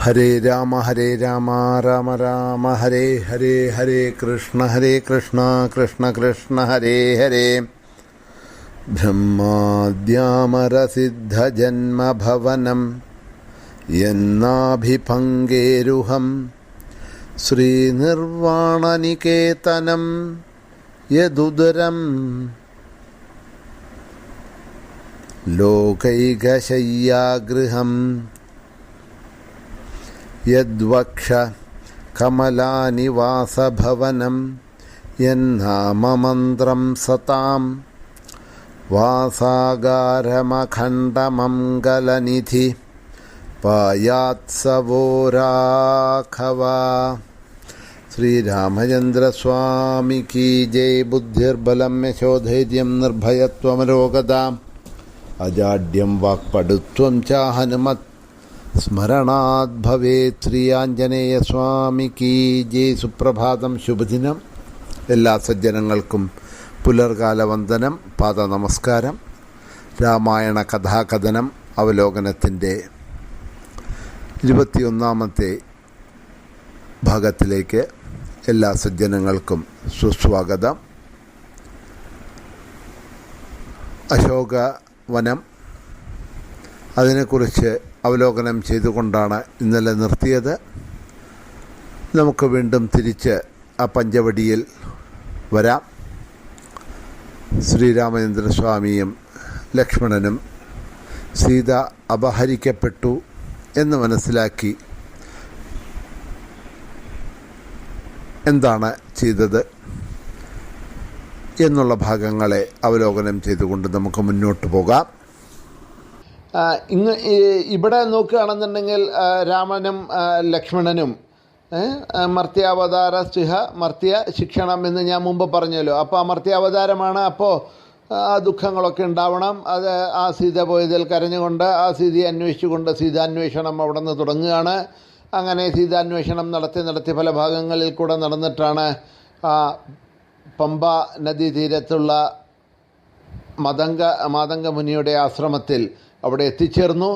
हरे राम हरे राम राम राम, हरे हरे हरे कृष्ण हरे कृष्ण कृष्ण कृष्ण, हरे हरे। ब्रह्माद्यामर ब्रह्माद्यामरसिद्धजन्मभवनं यन्नाभिपङ्गेरुहं श्रीनिर्वाणनिकेतनं यदुदरम्। लोकैकशय्यागृहम् यद्वक्ष कमलानिवासभवनं यन्नाममन्त्रं सतां वासागारमखण्डमङ्गलनिधि पायात्सवोराखवा श्री रामचंद्र स्वामी की जय बुद्धिर्बलम यशोधैर्यं शोधैर्य अजाड्यं वाक्पटुत्वं च हनुमत् സ്മരണാത് ഭവേത് ശ്രീ ആഞ്ജനേയ സ്വാമിക്ക് ജയ്. സുപ്രഭാതം. ശുഭദിനം. എല്ലാ സജ്ജനങ്ങൾക്കും പുലർകാല വന്ദനം പാദ നമസ്കാരം രാമായണ കഥാകഥനം അവലോകനത്തിന്റെ ഇരുപത്തിയൊന്നാമത്തെ ഭാഗത്തിലേക്ക് എല്ലാ സജ്ജനങ്ങൾക്കും സുസ്വാഗതം. അശോക വനം അതിനെക്കുറിച്ച് അവലോകനം ചെയ്തുകൊണ്ടാണ് ഇന്നലെ നിർത്തിയത്. നമുക്ക് വീണ്ടും തിരിച്ച് ആ പഞ്ചവടിയിൽ വരാം. ശ്രീരാമചന്ദ്രസ്വാമിയും ലക്ഷ്മണനും സീത അപഹരിക്കപ്പെട്ടു എന്ന് മനസ്സിലാക്കി എന്താണ് ചെയ്തത് എന്നുള്ള ഭാഗങ്ങളെ അവലോകനം ചെയ്തുകൊണ്ട് നമുക്ക് മുന്നോട്ട് പോകാം. ഇങ്ങ് ഇവിടെ നോക്കുകയാണെന്നുണ്ടെങ്കിൽ രാമനും ലക്ഷ്മണനും മർത്യാവതാര സ്റ്റിഹ മർത്യ ശിക്ഷണം എന്ന് ഞാൻ മുമ്പ് പറഞ്ഞല്ലോ. അപ്പോൾ ആ മർത്യാവതാരമാണ് അപ്പോൾ ആ ദുഃഖങ്ങളൊക്കെ ഉണ്ടാവണം. അത് ആ സീത പോയതിൽ കരഞ്ഞുകൊണ്ട് ആ സീതയെ അന്വേഷിച്ചുകൊണ്ട് സീതാന്വേഷണം അവിടെ നിന്ന് തുടങ്ങുകയാണ്. അങ്ങനെ സീതാന്വേഷണം നടത്തി നടത്തി പല ഭാഗങ്ങളിൽ കൂടെ നടന്നിട്ടാണ് ആ പമ്പ നദീതീരത്തുള്ള മതംഗ മാതംഗ മുനിയുടെ ആശ്രമത്തിൽ അവിടെ എത്തിച്ചേർന്നു.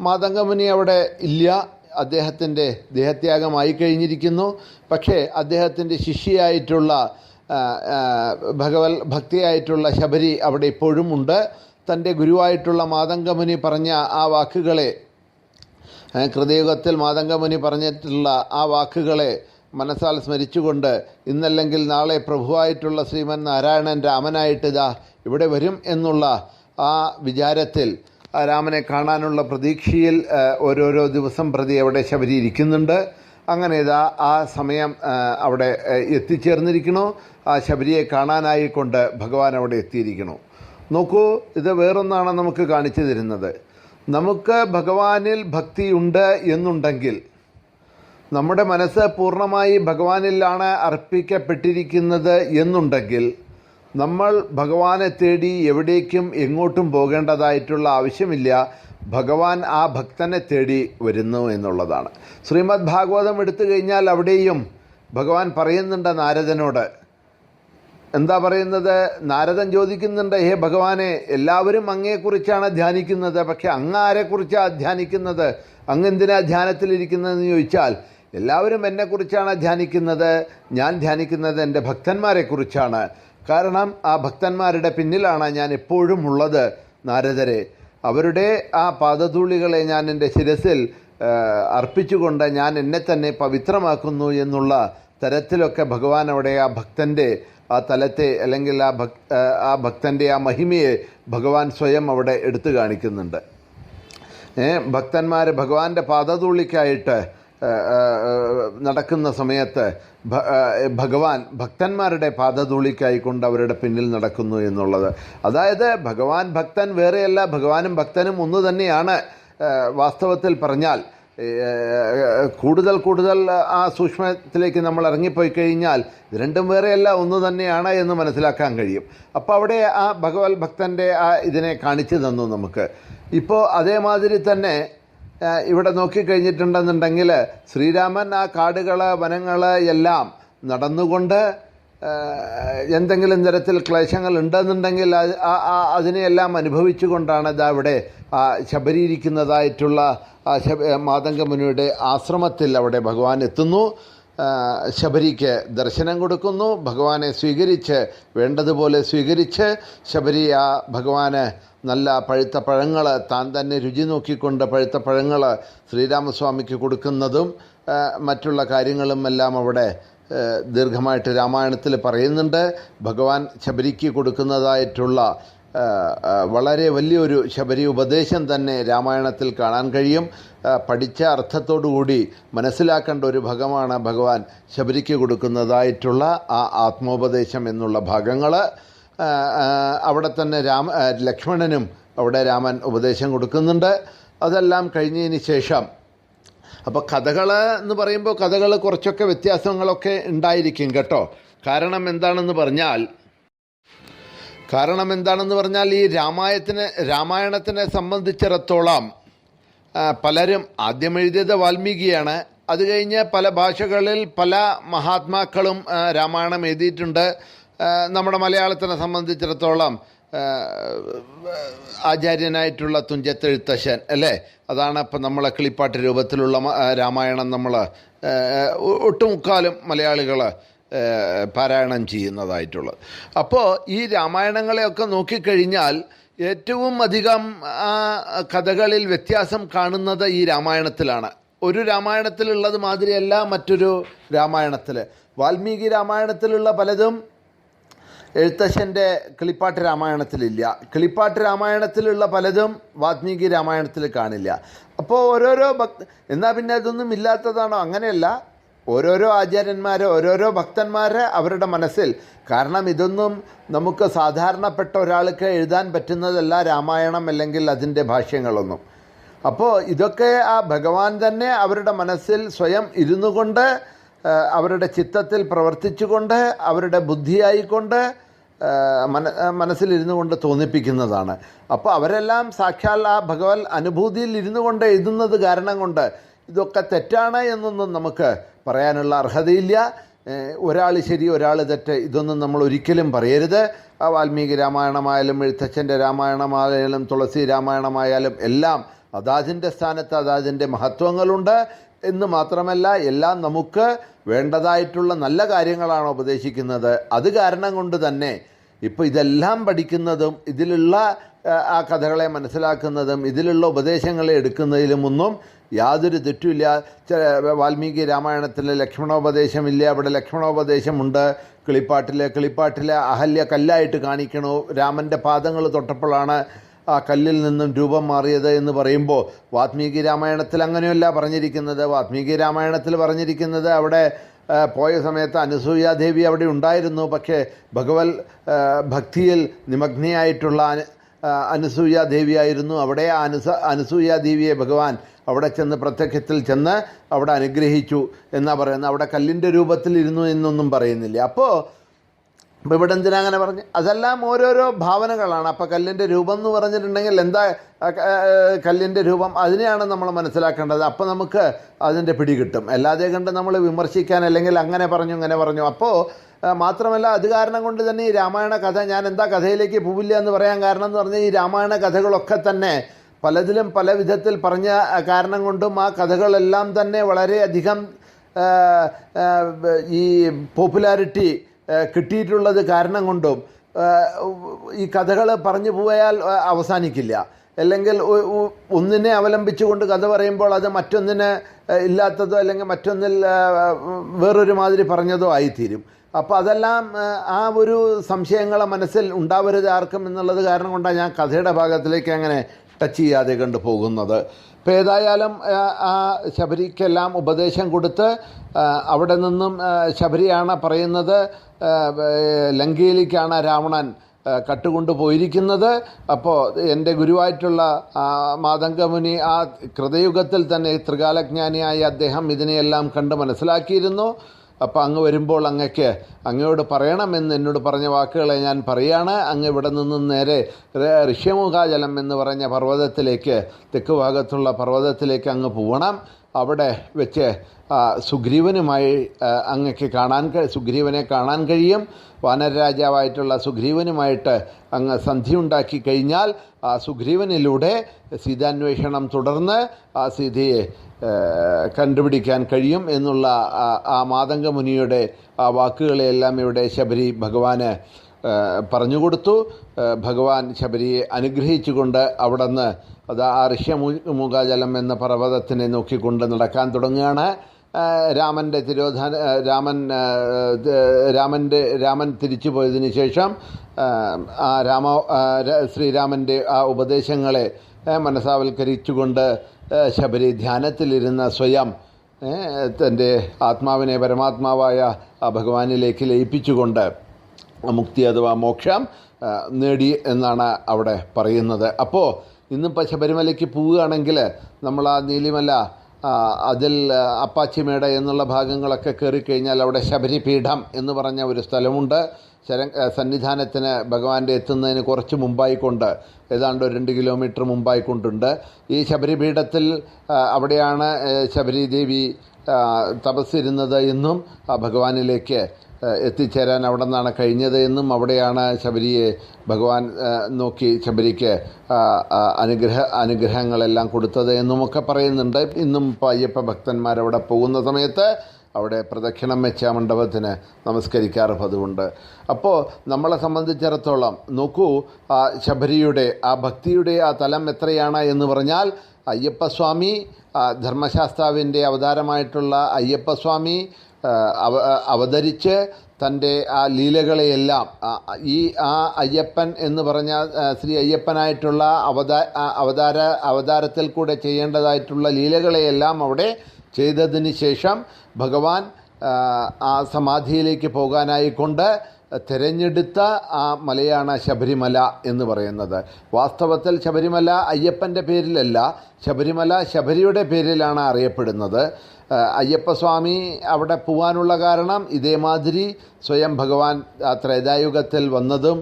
മാതംഗമുനി അവിടെ ഇല്ല. അദ്ദേഹത്തിന്റെ ദേഹത്യാഗമായി കഴിഞ്ഞിരിക്കുന്നു. പക്ഷേ അദ്ദേഹത്തിന്റെ ശിഷ്യയായിട്ടുള്ള ഭഗവത് ഭക്തിയായിട്ടുള്ള ശബരി അവിടെ ഇപ്പോഴും ഉണ്ട്. തന്റെ ഗുരുവായിട്ടുള്ള മാതംഗമുനി പറഞ്ഞ ആ വാക്കുകളെ കൃതയുഗത്തിൽ മാതംഗമുനി പറഞ്ഞിട്ടുള്ള ആ വാക്കുകളെ മനസ്സാൽ സ്മരിച്ചുകൊണ്ട് ഇന്നല്ലെങ്കിൽ നാളെ പ്രഭുവായിട്ടുള്ള ശ്രീമൻ നാരായണൻ രാമനായിട്ട് ഇതാ ഇവിടെ വരും എന്നുള്ള ആ വിചാരത്തിൽ രാമനെ കാണാനുള്ള പ്രതീക്ഷയിൽ ഓരോരോ ദിവസം പ്രതി അവിടെ ശബരി ഇരിക്കുന്നുണ്ട് അങ്ങനെ ഇതാ ആ സമയം അവിടെ എത്തിച്ചേർന്നിരിക്കണോ ആ ശബരിയെ കാണാനായിക്കൊണ്ട് ഭഗവാൻ അവിടെ എത്തിയിരിക്കണോ നോക്കൂ ഇത് വേറൊന്നാണ് നമുക്ക് കാണിച്ചു തരുന്നത്. നമുക്ക് ഭഗവാനിൽ ഭക്തിയുണ്ട് എന്നുണ്ടെങ്കിൽ നമ്മുടെ മനസ്സ് പൂർണമായി ഭഗവാനിലാണ് അർപ്പിക്കപ്പെട്ടിരിക്കുന്നത് എന്നുണ്ടെങ്കിൽ നമ്മൾ ഭഗവാനെ തേടി എവിടേക്കും എങ്ങോട്ടും പോകേണ്ടതായിട്ടുള്ള ആവശ്യമില്ല. ഭഗവാൻ ആ ഭക്തനെ തേടി വരുന്നു എന്നുള്ളതാണ്. ശ്രീമദ് ഭാഗവതം എടുത്തു കഴിഞ്ഞാൽ അവിടെയും ഭഗവാൻ പറയുന്നുണ്ട് നാരദനോട്. എന്താ പറയുന്നത്? നാരദൻ ചോദിക്കുന്നുണ്ട് ഹേ ഭഗവാനെ എല്ലാവരും അങ്ങയെക്കുറിച്ചാണ് ധ്യാനിക്കുന്നത്. പക്ഷേ അങ്ങ് ആരെക്കുറിച്ചാണ് ധ്യാനിക്കുന്നത്? അങ്ങ് എന്തിനാ ധ്യാനത്തിലിരിക്കുന്നതെന്ന് ചോദിച്ചാൽ എല്ലാവരും എന്നെക്കുറിച്ചാണ് ധ്യാനിക്കുന്നത്. ഞാൻ ധ്യാനിക്കുന്നത് എന്റെ ഭക്തന്മാരെക്കുറിച്ചാണ്. കാരണം ആ ഭക്തന്മാരുടെ പിന്നിലാണ് ഞാൻ എപ്പോഴും ഉള്ളത്. നാരദരെ അവരുടെ ആ പാദധൂളികളെ ഞാൻ എന്റെ ശിരസിൽ അർപ്പിച്ചുകൊണ്ട് ഞാൻ എന്നെ തന്നെ പവിത്രമാക്കുന്നു എന്നുള്ള തരത്തിലൊക്കെ ഭഗവാൻ അവിടെ ആ ഭക്തന്റെ ആ തലത്തെ അല്ലെങ്കിൽ ആ ഭക് ആ, ഭക്തന്റെ ആ മഹിമയെ ഭഗവാൻ സ്വയം അവിടെ എടുത്തു കാണിക്കുന്നുണ്ട്. ഭക്തന്മാർ ഭഗവാന്റെ പാദതൂളിക്കായിട്ട് നടക്കുന്ന സമയത്ത് ഭഗവാൻ ഭക്തന്മാരുടെ പാദതൂളിക്കായിക്കൊണ്ട് അവരുടെ പിന്നിൽ നടക്കുന്നു എന്നുള്ളത്. അതായത് ഭഗവാൻ ഭക്തൻ വേറെയല്ല ഭഗവാനും ഭക്തനും ഒന്ന് തന്നെയാണ് വാസ്തവത്തിൽ പറഞ്ഞാൽ. കൂടുതൽ കൂടുതൽ ആ സൂക്ഷ്മത്തിലേക്ക് നമ്മൾ ഇറങ്ങിപ്പോയി കഴിഞ്ഞാൽ രണ്ടും വേറെയല്ല ഒന്ന് തന്നെയാണ് എന്ന് മനസ്സിലാക്കാൻ കഴിയും. അപ്പോൾ അവിടെ ആ ഭഗവത് ഭക്തന്റെ ആ ഇതിനെ കാണിച്ചു തന്നു നമുക്ക്. ഇപ്പോൾ അതേമാതിരി തന്നെ ഇവിടെ നോക്കിക്കഴിഞ്ഞിട്ടുണ്ടെന്നുണ്ടെങ്കിൽ ശ്രീരാമൻ ആ കാടുകൾ വനങ്ങൾ എല്ലാം നടന്നുകൊണ്ട് എന്തെങ്കിലും തരത്തിൽ ക്ലേശങ്ങൾ ഉണ്ടെന്നുണ്ടെങ്കിൽ അതിനെയെല്ലാം അനുഭവിച്ചുകൊണ്ടാണ് ഇതാ ഇവിടെ ശബരിയിരിക്കുന്നതായിട്ടുള്ള മാതംഗമുനിയുടെ ആശ്രമത്തിൽ അവിടെ ഭഗവാൻ എത്തുന്നു. ശബരിക്ക് ദർശനം കൊടുക്കുന്നു. ഭഗവാനെ സ്വീകരിച്ച് വേണ്ടതുപോലെ സ്വീകരിച്ച് ശബരി ആ ഭഗവാന് നല്ല പഴുത്ത പഴങ്ങൾ താൻ തന്നെ രുചി നോക്കിക്കൊണ്ട് പഴുത്ത പഴങ്ങൾ ശ്രീരാമസ്വാമിക്ക് കൊടുക്കുന്നതും മറ്റുള്ള കാര്യങ്ങളും എല്ലാം അവിടെ ദീർഘമായിട്ട് രാമായണത്തിൽ പറയുന്നുണ്ട്. ഭഗവാൻ ശബരിക്ക് കൊടുക്കുന്നതായിട്ടുള്ള വളരെ വലിയൊരു ശബരി ഉപദേശം തന്നെ രാമായണത്തിൽ കാണാൻ കഴിയും. പഠിച്ച അർത്ഥത്തോടുകൂടി മനസ്സിലാക്കേണ്ട ഒരു ഭാഗമാണ് ഭഗവാൻ ശബരിക്ക് കൊടുക്കുന്നതായിട്ടുള്ള ആ ആത്മോപദേശം എന്നുള്ള ഭാഗങ്ങൾ. അവിടെ തന്നെ രാമ ലക്ഷ്മണനും അവിടെ രാമൻ ഉപദേശം കൊടുക്കുന്നുണ്ട്. അതെല്ലാം കഴിഞ്ഞതിന് ശേഷം അപ്പോൾ കഥകൾ എന്ന് പറയുമ്പോൾ കഥകൾ കുറച്ചൊക്കെ വ്യത്യാസങ്ങളൊക്കെ ഉണ്ടായിരിക്കും കേട്ടോ. കാരണം എന്താണെന്ന് പറഞ്ഞാൽ കാരണം എന്താണെന്ന് പറഞ്ഞാൽ ഈ രാമായണത്തിന് രാമായണത്തിനെ സംബന്ധിച്ചിടത്തോളം പലരും ആദ്യം എഴുതിയത് വാൽമീകിയാണ്. അത് കഴിഞ്ഞ് പല ഭാഷകളിൽ പല മഹാത്മാക്കളും രാമായണം എഴുതിയിട്ടുണ്ട്. നമ്മുടെ മലയാളത്തിനെ സംബന്ധിച്ചിടത്തോളം ആചാര്യനായിട്ടുള്ള തുഞ്ചത്തെഴുത്തശ്ശൻ അല്ലേ? അതാണ് ഇപ്പം നമ്മളെ കിളിപ്പാട്ട് രൂപത്തിലുള്ള രാമായണം നമ്മൾ ഒട്ടുമുക്കാലും മലയാളികൾ പാരായണം ചെയ്യുന്നതായിട്ടുള്ളത്. അപ്പോൾ ഈ രാമായണങ്ങളെയൊക്കെ നോക്കിക്കഴിഞ്ഞാൽ ഏറ്റവും അധികം ആ കഥകളിൽ വ്യത്യാസം കാണുന്നത് ഈ രാമായണത്തിലാണ്. ഒരു രാമായണത്തിലുള്ളത് മാതിരിയല്ല മറ്റൊരു രാമായണത്തിൽ വാൽമീകി രാമായണത്തിലുള്ള പലതും എഴുത്തച്ഛന്റെ കിളിപ്പാട്ട് രാമായണത്തിലില്ല. കിളിപ്പാട്ട് രാമായണത്തിലുള്ള പലതും വാൽമീകി രാമായണത്തിൽ കാണില്ല. അപ്പോൾ ഓരോരോ ഭക്ത എന്നാൽ പിന്നെ അതൊന്നും ഇല്ലാത്തതാണോ? അങ്ങനെയല്ല. ഓരോരോ ആചാര്യന്മാർ ഓരോരോ ഭക്തന്മാർ അവരുടെ മനസ്സിൽ. കാരണം ഇതൊന്നും നമുക്ക് സാധാരണപ്പെട്ട ഒരാൾക്ക് എഴുതാൻ പറ്റുന്നതല്ല രാമായണം അല്ലെങ്കിൽ അതിന്റെ ഭാഷ്യങ്ങളൊന്നും. അപ്പോൾ ഇതൊക്കെ ആ ഭഗവാൻ തന്നെ അവരുടെ മനസ്സിൽ സ്വയം ഇരുന്നു കൊണ്ട് അവരുടെ ചിത്തത്തിൽ പ്രവർത്തിച്ചുകൊണ്ട് അവരുടെ ബുദ്ധിയായിക്കൊണ്ട് മന മനസ്സിലിരുന്നു കൊണ്ട് തോന്നിപ്പിക്കുന്നതാണ്. അപ്പോൾ അവരെല്ലാം സാക്ഷാൽ ആ ഭഗവത് അനുഭൂതിയിൽ ഇരുന്നു കൊണ്ട് എഴുതുന്നത് കാരണം കൊണ്ട് ഇതൊക്കെ തെറ്റാണ് എന്നൊന്നും നമുക്ക് പറയാനുള്ള അർഹതയില്ല. ഒരാൾ ശരി ഒരാൾ തെറ്റ് ഇതൊന്നും നമ്മൾ ഒരിക്കലും പറയരുത്. ആ വാൽമീകി രാമായണമായാലും എഴുത്തച്ഛന്റെ രാമായണമായാലും തുളസി രാമായണമായാലും എല്ലാം അതാതിന്റെ സ്ഥാനത്ത് അതാതിന്റെ മഹത്വങ്ങളുണ്ട് എന്ന് മാത്രമല്ല എല്ലാം നമുക്ക് വേണ്ടതായിട്ടുള്ള നല്ല കാര്യങ്ങളാണ് ഉപദേശിക്കുന്നത്. അത് കാരണം കൊണ്ട് തന്നെ ഇപ്പോൾ ഇതെല്ലാം പഠിക്കുന്നതും ഇതിലുള്ള ആ, കഥകളെ മനസ്സിലാക്കുന്നതും ഇതിലുള്ള ഉപദേശങ്ങളെ എടുക്കുന്നതിലും എടുക്കുന്നതിലുമൊന്നും യാതൊരു തെറ്റുമില്ല. വാൽമീകി രാമായണത്തിൽ ലക്ഷ്മണോപദേശമില്ല അവിടെ ലക്ഷ്മണോപദേശമുണ്ട്. കിളിപ്പാട്ടിലെ കിളിപ്പാട്ടിലെ അഹല്യ കല്ലായിട്ട് കാണിക്കണു. രാമന്റെ പാദങ്ങൾ തൊട്ടപ്പോഴാണ് ആ കല്ലിൽ നിന്നും രൂപം മാറിയത് എന്ന് പറയുമ്പോൾ വാത്മീകി രാമായണത്തിൽ അങ്ങനെയല്ല പറഞ്ഞിരിക്കുന്നത്. വാത്മീകി രാമായണത്തിൽ പറഞ്ഞിരിക്കുന്നത് അവിടെ പോയ സമയത്ത് അനുസൂയാദേവി അവിടെ ഉണ്ടായിരുന്നു. പക്ഷേ ഭഗവത് ഭക്തിയിൽ നിമഗ്നയായിട്ടുള്ള അനുസൂയാദേവിയായിരുന്നു അവിടെ അനുസ അനുസൂയാദേവിയെ ഭഗവാൻ അവിടെ ചെന്ന് പ്രത്യക്ഷത്തിൽ ചെന്ന് അവിടെ അനുഗ്രഹിച്ചു എന്നാണ് പറയുന്നത്. അവിടെ കല്ലിന്റെ രൂപത്തിൽ ഇരുന്നു എന്നൊന്നും പറയുന്നില്ല. അപ്പോൾ അപ്പോൾ ഇവിടെ എന്തിനാ അങ്ങനെ പറഞ്ഞ്? അതെല്ലാം ഓരോരോ ഭാവനകളാണ്. അപ്പോൾ കല്ലിന്റെ രൂപം എന്ന് പറഞ്ഞിട്ടുണ്ടെങ്കിൽ എന്താ കല്ലിന്റെ രൂപം അതിനെയാണ് നമ്മൾ മനസ്സിലാക്കേണ്ടത്. അപ്പോൾ നമുക്ക് അതിന്റെ പിടി കിട്ടും. അല്ലാതെ കണ്ട് നമ്മൾ വിമർശിക്കാൻ അല്ലെങ്കിൽ അങ്ങനെ പറഞ്ഞു ഇങ്ങനെ പറഞ്ഞു. അപ്പോൾ മാത്രമല്ല അത് കാരണം കൊണ്ട് തന്നെ ഈ രാമായണ കഥ ഞാൻ എന്താ കഥയിലേക്ക് പോവില്ല എന്ന് പറയാൻ കാരണം എന്ന് പറഞ്ഞാൽ ഈ രാമായണ കഥകളൊക്കെ തന്നെ പലതിലും പല വിധത്തിൽ പറഞ്ഞ കാരണം കൊണ്ടും ആ കഥകളെല്ലാം തന്നെ വളരെയധികം ഈ പോപ്പുലാരിറ്റി കിട്ടിയിട്ടുള്ളത് കാരണം കൊണ്ടും ഈ കഥകൾ പറഞ്ഞു പോയാൽ അവസാനിക്കില്ല. അല്ലെങ്കിൽ ഒന്നിനെ അവലംബിച്ചുകൊണ്ട് കഥ പറയുമ്പോൾ അത് മറ്റൊന്നിനെ ഇല്ലാത്തതോ അല്ലെങ്കിൽ മറ്റൊന്നിൽ വേറൊരു മാതിരി പറഞ്ഞതോ ആയിത്തീരും. അപ്പോൾ അതെല്ലാം ആ ഒരു സംശയങ്ങളെ മനസ്സിൽ ഉണ്ടാവരുത് ആർക്കും എന്നുള്ളത് കാരണം കൊണ്ടാണ് ഞാൻ കഥയുടെ ഭാഗത്തിലേക്ക് അങ്ങനെ ടച്ച് ചെയ്യാതെ കണ്ടു പോകുന്നത്. അപ്പോൾ ഏതായാലും ആ, ശബരിക്കെല്ലാം ഉപദേശം കൊടുത്ത് അവിടെ നിന്നും ശബരിയാണ് പറയുന്നത് ലങ്കയിലേക്കാണ് രാവണൻ കട്ടുകൊണ്ട് പോയിരിക്കുന്നത്. അപ്പോൾ എന്റെ ഗുരുവായിട്ടുള്ള മാതംഗമുനി ആ കൃതയുഗത്തിൽ തന്നെ ത്രികാലജ്ഞാനിയായ അദ്ദേഹം ഇതിനെയെല്ലാം കണ്ട് മനസ്സിലാക്കിയിരുന്നു. അപ്പോൾ അങ്ങ് വരുമ്പോൾ അങ്ങക്ക് അങ്ങയോട് പറയണമെന്ന് എന്നോട് പറഞ്ഞ വാക്കുകളെ ഞാൻ പറയാണ്. അങ്ങ് ഇവിടെ നിന്നും നേരെ ഋഷ്യമുഖാജലം എന്ന് പറഞ്ഞ പർവതത്തിലേക്ക് തെക്ക് ഭാഗത്തുള്ള പർവതത്തിലേക്ക് അങ്ങ് പോകണം അവിടെ വെച്ച് സുഗ്രീവനുമായി അങ്ങക്ക് കാണാൻ സുഗ്രീവനെ കാണാൻ കഴിയും. വാനരരാജാവായിട്ടുള്ള സുഗ്രീവനുമായിട്ട് അങ്ങ് സന്ധിയുണ്ടാക്കി കഴിഞ്ഞാൽ സുഗ്രീവനിലൂടെ സീതാന്വേഷണം തുടർന്ന് ആ സീതയെ കണ്ടുപിടിക്കാൻ കഴിയും എന്നുള്ള ആ, മാതംഗ മുനിയുടെ ആ വാക്കുകളെയെല്ലാം ഇവിടെ ശബരി ഭഗവാന് പറഞ്ഞുകൊടുത്തു. ഭഗവാൻ ശബരിയെ അനുഗ്രഹിച്ചുകൊണ്ട് അവിടുന്ന് അത് ആ ഋഷ്യമൂകാജലം എന്ന പർവതത്തിനെ നോക്കിക്കൊണ്ട് നടക്കാൻ തുടങ്ങുകയാണ്. രാമന്റെ തിരോധാന രാമൻ രാമന്റെ രാമൻ തിരിച്ചു പോയതിന് ശേഷം ആ, രാമ ശ്രീരാമന്റെ ആ ഉപദേശങ്ങളെ മനസാവൽക്കരിച്ചുകൊണ്ട് ശബരി ധ്യാനത്തിലിരുന്ന സ്വയം തന്റെ ആത്മാവിനെ പരമാത്മാവായ ആ ഭഗവാനിലേക്ക് ലയിപ്പിച്ചുകൊണ്ട് മുക്തി അഥവാ മോക്ഷം നേടി എന്നാണ് അവിടെ പറയുന്നത്. അപ്പോൾ ഇന്നിപ്പോൾ ശബരിമലയ്ക്ക് പോവുകയാണെങ്കിൽ നമ്മൾ ആ നീലിമല അതിൽ അപ്പാച്ചിമേട എന്നുള്ള ഭാഗങ്ങളൊക്കെ കയറിക്കഴിഞ്ഞാൽ അവിടെ ശബരിപീഠം എന്ന് പറഞ്ഞ ഒരു സ്ഥലമുണ്ട്. ശര സന്നിധാനത്തിന് ഭഗവാന്റെ എത്തുന്നതിന് കുറച്ച് മുമ്പായിക്കൊണ്ട് ഏതാണ്ട് ഒരു രണ്ട് കിലോമീറ്റർ മുമ്പായിക്കൊണ്ടുണ്ട്. ഈ ശബരിപീഠത്തിൽ അവിടെയാണ് ശബരി ദേവി തപസ്സിരുന്നത് എന്നും ആ ഭഗവാനിലേക്ക് എത്തിച്ചേരാൻ അവിടെ നിന്നാണ് കഴിഞ്ഞത് എന്നും അവിടെയാണ് ശബരിയെ ഭഗവാൻ നോക്കി ശബരിക്ക് അനുഗ്രഹ അനുഗ്രഹങ്ങളെല്ലാം കൊടുത്തത് എന്നുമൊക്കെ പറയുന്നുണ്ട്. ഇന്നും ഇപ്പോൾ അയ്യപ്പ ഭക്തന്മാരവിടെ പോകുന്ന സമയത്ത് അവിടെ പ്രദക്ഷിണം വെച്ച മണ്ഡപത്തിന് നമസ്കരിക്കാറ് പതിവുണ്ട് അപ്പോൾ നമ്മളെ സംബന്ധിച്ചിടത്തോളം നോക്കൂ ആ ശബരിയുടെ ആ ഭക്തിയുടെ ആ തലം എത്രയാണ് എന്ന് പറഞ്ഞാൽ അയ്യപ്പസ്വാമി ധർമ്മശാസ്ത്രാവിന്റെ അവതാരമായിട്ടുള്ള അയ്യപ്പസ്വാമി അവ അവതരിച്ച് തന്റെ ആ ലീലകളെയെല്ലാം ഈ ആ അയ്യപ്പൻ എന്ന് പറഞ്ഞ ശ്രീ അയ്യപ്പനായിട്ടുള്ള അവതാ അവതാര അവതാരത്തിൽ കൂടെ ചെയ്യേണ്ടതായിട്ടുള്ള ലീലകളെയെല്ലാം അവിടെ ചെയ്തതിന് ശേഷം ഭഗവാൻ ആ, സമാധിയിലേക്ക് പോകാനായിക്കൊണ്ട് തിരഞ്ഞെടുത്ത ആ മലയാണ് ശബരിമല എന്ന് പറയുന്നത്. വാസ്തവത്തിൽ ശബരിമല അയ്യപ്പന്റെ പേരിലല്ല ശബരിമല ശബരിയുടെ പേരിലാണ് അറിയപ്പെടുന്നത്. അയ്യപ്പസ്വാമി അവിടെ പോകാനുള്ള കാരണം ഇതേമാതിരി സ്വയം ഭഗവാൻ ത്രേതായുഗത്തിൽ വന്നതും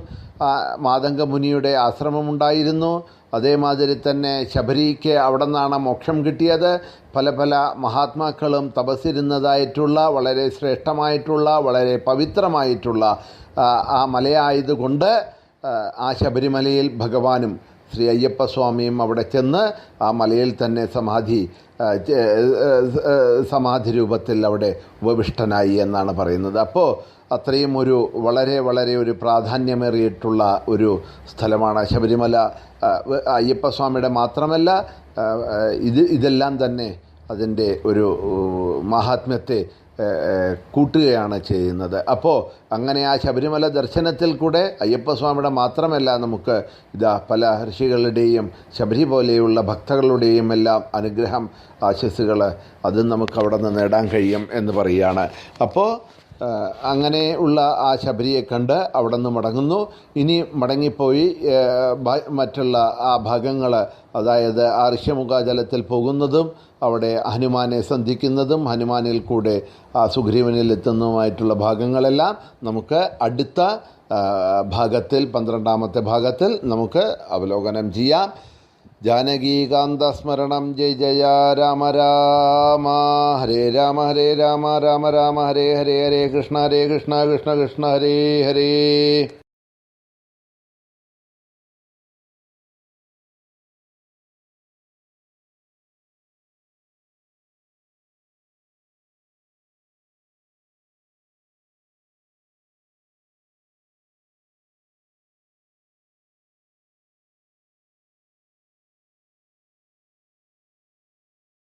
മാതംഗമുനിയുടെ ആശ്രമമുണ്ടായിരുന്നു. അതേമാതിരി തന്നെ ശബരിക്ക് അവിടെ നിന്നാണ് മോക്ഷം കിട്ടിയത്. പല പല മഹാത്മാക്കളും തപസ്സിരുന്നതായിട്ടുള്ള വളരെ ശ്രേഷ്ഠമായിട്ടുള്ള വളരെ പവിത്രമായിട്ടുള്ള ആ, മലയായതുകൊണ്ട് ആ ശബരിമലയിൽ ഭഗവാനും ശ്രീ അയ്യപ്പസ്വാമിയും അവിടെ ചെന്ന് ആ മലയിൽ തന്നെ സമാധി സമാധി രൂപത്തിൽ അവിടെ ഉപവിഷ്ടനായി എന്നാണ് പറയുന്നത്. അപ്പോൾ അത്രയും ഒരു വളരെ വളരെ ഒരു പ്രാധാന്യമേറിയിട്ടുള്ള ഒരു സ്ഥലമാണ് ശബരിമല. അയ്യപ്പസ്വാമിയുടെ മാത്രമല്ല ഇത് ഇതെല്ലാം തന്നെ അതിന്റെ ഒരു മഹാത്മ്യത്തെ കൂട്ടുകയാണ് ചെയ്യുന്നത്. അപ്പോൾ അങ്ങനെ ആ ശബരിമല ദർശനത്തിൽ കൂടെ അയ്യപ്പസ്വാമിയുടെ മാത്രമല്ല നമുക്ക് ഇതാ പല ഋഷികളുടെയും ശബരി പോലെയുള്ള ഭക്തകളുടെയും എല്ലാം അനുഗ്രഹം ആശസ്സുകൾ അതും നമുക്ക് അവിടെ നിന്ന് നേടാൻ കഴിയും എന്ന് പറയുകയാണ്. അപ്പോൾ അങ്ങനെ ഉള്ള ആ ശബരിയെ കണ്ട് അവിടെ നിന്ന് മടങ്ങുന്നു. ഇനി മടങ്ങിപ്പോയി മറ്റുള്ള ആ ഭാഗങ്ങൾ അതായത് ആ ഋഷ്യമുഖാജലത്തിൽ പോകുന്നതും അവിടെ ഹനുമാനെ സന്ധിക്കുന്നതും ഹനുമാനിൽ കൂടെ ആ സുഗ്രീവനിൽ എത്തുന്നതുമായിട്ടുള്ള ഭാഗങ്ങളെല്ലാം നമുക്ക് അടുത്ത ഭാഗത്തിൽ പന്ത്രണ്ടാമത്തെ ഭാഗത്തിൽ നമുക്ക് അവലോകനം ചെയ്യാം. जानकीकान्तस्मरणं जय जय राम राम। हरे राम हरे राम राम राम, हरे हरे हरे कृष्ण हरे कृष्ण कृष्ण कृष्ण, हरे हरे।